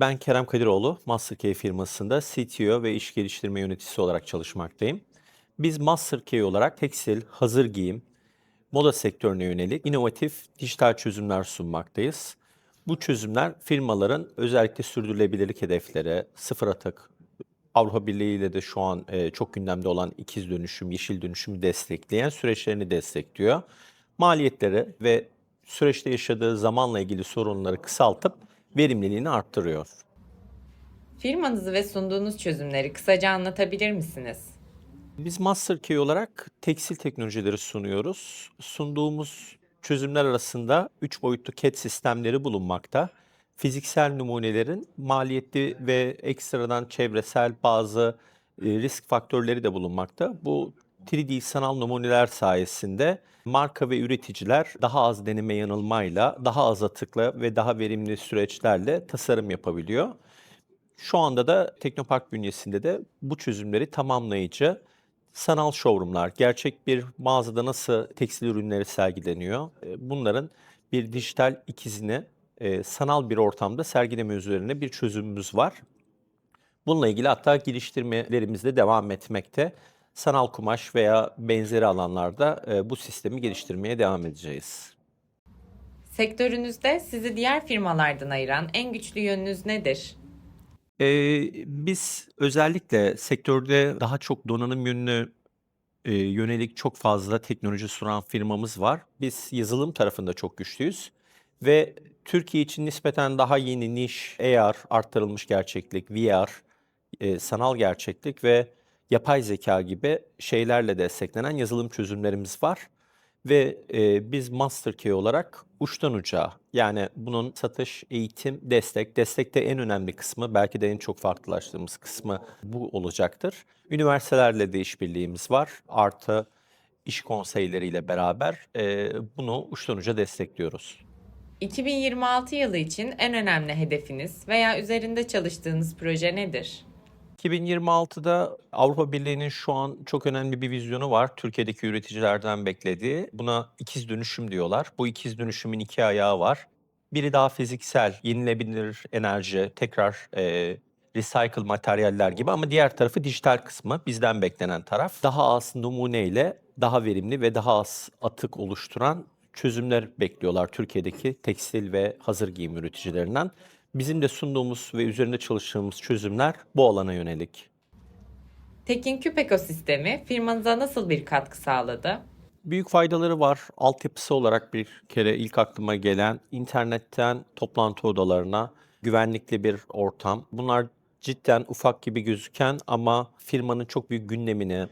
Ben Kerem Kadiroğlu, MasterKey firmasında CTO ve iş geliştirme yöneticisi olarak çalışmaktayım. Biz MasterKey olarak tekstil, hazır giyim, moda sektörüne yönelik inovatif dijital çözümler sunmaktayız. Bu çözümler firmaların özellikle sürdürülebilirlik hedefleri, sıfır atık, Avrupa Birliği ile de şu an e, çok gündemde olan ikiz dönüşüm, yeşil dönüşümü destekleyen süreçlerini destekliyor. Maliyetleri ve süreçte yaşadığı zamanla ilgili sorunları kısaltıp verimliliğini arttırıyor. Firmanızı ve sunduğunuz çözümleri kısaca anlatabilir misiniz? Biz MasterKey olarak tekstil teknolojileri sunuyoruz. Sunduğumuz çözümler arasında 3 boyutlu CAD sistemleri bulunmakta. Fiziksel numunelerin maliyetli ve ekstradan çevresel bazı e, risk faktörleri de bulunmakta. Bu 3D sanal numuneler sayesinde marka ve üreticiler daha az deneme yanılmayla, daha az atıkla ve daha verimli süreçlerle tasarım yapabiliyor. Şu anda da Teknopark bünyesinde de bu çözümleri tamamlayıcı sanal showroomlar, gerçek bir mağazada nasıl tekstil ürünleri sergileniyor, e, bunların bir dijital ikizini e, sanal bir ortamda sergileme üzerine bir çözümümüz var. Bununla ilgili hatta geliştirmelerimiz de devam etmekte. Sanal kumaş veya benzeri alanlarda e, bu sistemi geliştirmeye devam edeceğiz. Sektörünüzde sizi diğer firmalardan ayıran en güçlü yönünüz nedir? Ee, biz özellikle sektörde daha çok donanım yönüne e, yönelik çok fazla teknoloji sunan firmamız var. Biz yazılım tarafında çok güçlüyüz ve Türkiye için nispeten daha yeni niş AR, arttırılmış gerçeklik, VR, e, sanal gerçeklik ve yapay zeka gibi şeylerle desteklenen yazılım çözümlerimiz var. Ve e, biz MasterKey olarak uçtan uca yani bunun satış, eğitim, destek, destekte en önemli kısmı belki de en çok farklılaştığımız kısmı bu olacaktır. Üniversitelerle de işbirliğimiz var. Artı iş konseyleriyle beraber e, bunu uçtan uca destekliyoruz. 2026 yılı için en önemli hedefiniz veya üzerinde çalıştığınız proje nedir? 2026'da Avrupa Birliği'nin şu an çok önemli bir vizyonu var. Türkiye'deki üreticilerden beklediği. Buna ikiz dönüşüm diyorlar. Bu ikiz dönüşümün iki ayağı var. Biri daha fiziksel, yenilebilir enerji, tekrar e, recycle materyaller gibi ama diğer tarafı dijital kısmı bizden beklenen taraf. Daha az numuneyle daha verimli ve daha az atık oluşturan çözümler bekliyorlar Türkiye'deki tekstil ve hazır giyim üreticilerinden. Bizim de sunduğumuz ve üzerinde çalıştığımız çözümler bu alana yönelik. Tekin Küp ekosistemi firmanıza nasıl bir katkı sağladı? Büyük faydaları var. Altyapısı olarak bir kere ilk aklıma gelen internetten toplantı odalarına güvenlikli bir ortam. Bunlar cidden ufak gibi gözüken ama firmanın çok büyük gündemini,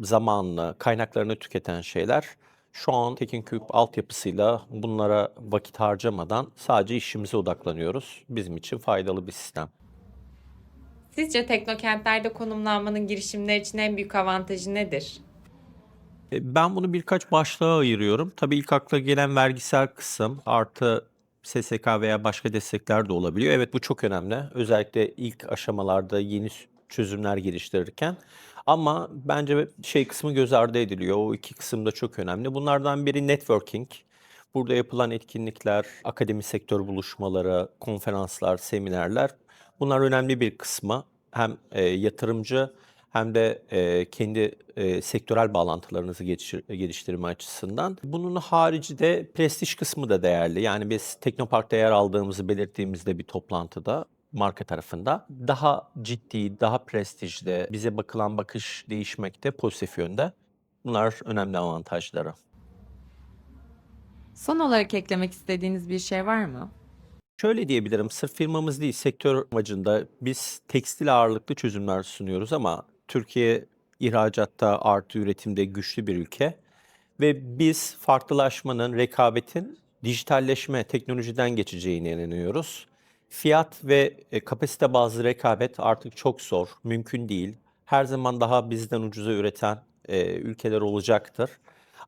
zamanını, kaynaklarını tüketen şeyler. Şu an Tekinküp altyapısıyla bunlara vakit harcamadan sadece işimize odaklanıyoruz. Bizim için faydalı bir sistem. Sizce teknokentlerde konumlanmanın girişimler için en büyük avantajı nedir? E, Ben bunu birkaç başlığa ayırıyorum. Tabii ilk akla gelen vergisel kısım artı SSK veya başka destekler de olabiliyor. Evet bu çok önemli. Özellikle ilk aşamalarda yeni çözümler geliştirirken. Ama bence şey kısmı göz ardı ediliyor. O iki kısım da çok önemli. Bunlardan biri networking. Burada yapılan etkinlikler, akademi sektör buluşmaları, konferanslar, seminerler. Bunlar önemli bir kısmı. Hem e, yatırımcı hem de e, kendi e, sektörel bağlantılarınızı geliştir- geliştirme açısından. Bunun harici de prestij kısmı da değerli. Yani biz Teknopark'ta yer aldığımızı belirttiğimizde bir toplantıda marka tarafında daha ciddi, daha prestijli, bize bakılan bakış değişmekte pozitif yönde. Bunlar önemli avantajları. Son olarak eklemek istediğiniz bir şey var mı? Şöyle diyebilirim, sırf firmamız değil, sektör amacında biz tekstil ağırlıklı çözümler sunuyoruz ama Türkiye ihracatta artı üretimde güçlü bir ülke ve biz farklılaşmanın, rekabetin dijitalleşme, teknolojiden geçeceğine inanıyoruz. Fiyat ve e, kapasite bazlı rekabet artık çok zor, mümkün değil. Her zaman daha bizden ucuza üreten e, ülkeler olacaktır.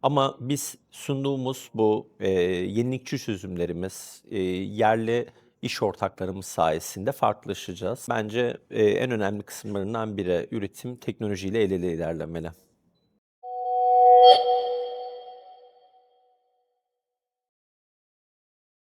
Ama biz sunduğumuz bu e, yenilikçi çözümlerimiz, e, yerli iş ortaklarımız sayesinde farklılaşacağız. Bence e, en önemli kısımlarından biri üretim teknolojiyle el ele ilerlemeli.